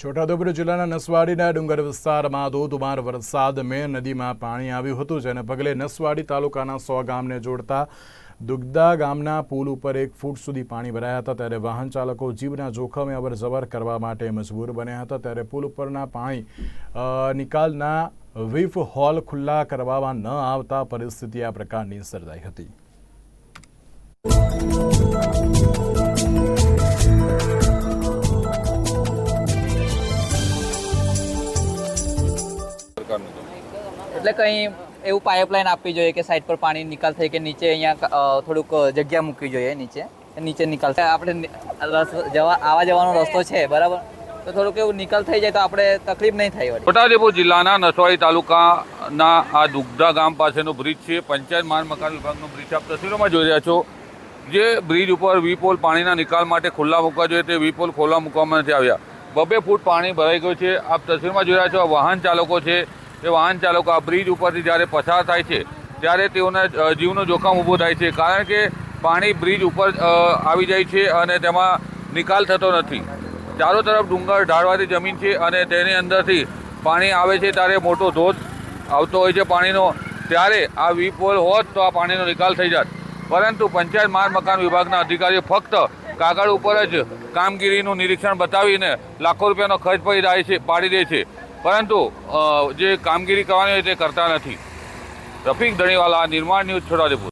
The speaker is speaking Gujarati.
છોટાઉદેપુર જિલ્લાના નસવાડીના ડુંગર વિસ્તારમાં ધોધમાર વરસાદ. મેર નદીમાં પાણી આવ્યું હતું, જેને પગલે નસવાડી તાલુકાના સો ગામને જોડતા દુગદા ગામના પુલ ઉપર એક ફૂટ સુધી પાણી ભરાયા હતા. ત્યારે વાહન ચાલકો જીવના જોખમે અવર જવર કરવા માટે મજબૂર બન્યા હતા. ત્યારે પુલ ઉપરના પાણી નિકાલના વીફ હોલ ખુલ્લા કરવામાં ન આવતા પરિસ્થિતિ આ પ્રકારની સર્જાઈ હતી. સરકારનું તો. એટલે કંઈ એવું પાઇપલાઇન આપવી જોઈએ કે સાઈડ પર પાણી નિકાલ થઈ કે નીચે અહીંયા થોડુંક જગ્યા મૂકવી જોઈએ નીચે નીચે નિકાલ થાય. આપણે જવા આવા જવાનો રસ્તો છે બરાબર? તો થોડુંક એવું નિકાલ થઈ જાય તો આપણે તકલીફ નહીં થાય છોટાઉદેપુર જિલ્લાના નસવાડી તાલુકાના આ દુગ્ધા ગામ પાસેનો બ્રિજ છે. પંચાયત માર્ગ મકાન વિભાગનો બ્રિજ આપ તસવીરોમાં જોઈ રહ્યા છો. જે બ્રિજ ઉપર વીપોલ પાણીના નિકાલ માટે ખુલ્લા મૂકવા જોઈએ તે વીપોલ ખોલ્લા મૂકવામાં નથી આવ્યા. બબે ફૂટ પાણી ભરાઈ ગયું છે. આપ તસવીરમાં જોઈ રહ્યા છો વાહન ચાલકો છે. એ વાહન ચાલકો આ બ્રિજ ઉપરથી જ્યારે પસાર થાય છે, ત્યારે તેઓના જીવનું જોખમ ઊભો થાય છે. કારણ કે પાણી બ્રિજ ઉપર આવી જાય છે અને તેમાં નિકાલ થતો નથી. ચારો તરફ ડુંગર ઢાળવાથી જમીન છે અને તેની અંદરથી પાણી આવે છે ત્યારે મોટો ધોધ આવતો હોય છે પાણીનો. ત્યારે આ વી પોલ હોત તો આ પાણીનો નિકાલ થઈ જાત. પરંતુ પંચાયત માર્ગ મકાન વિભાગના અધિકારીઓ ફક્ત કાગળ ઉપર જ કામગીરીનું નિરીક્ષણ બતાવીને લાખો રૂપિયાનો ખર્ચ પડી જાય છે, પાડી દે છે. પરંતુ જે કામગીરી કરવાની હોય તે કરતા નથી. રફીક ધણીવાલા નિર્માણ ન્યૂઝ છોટાઉદેપુર.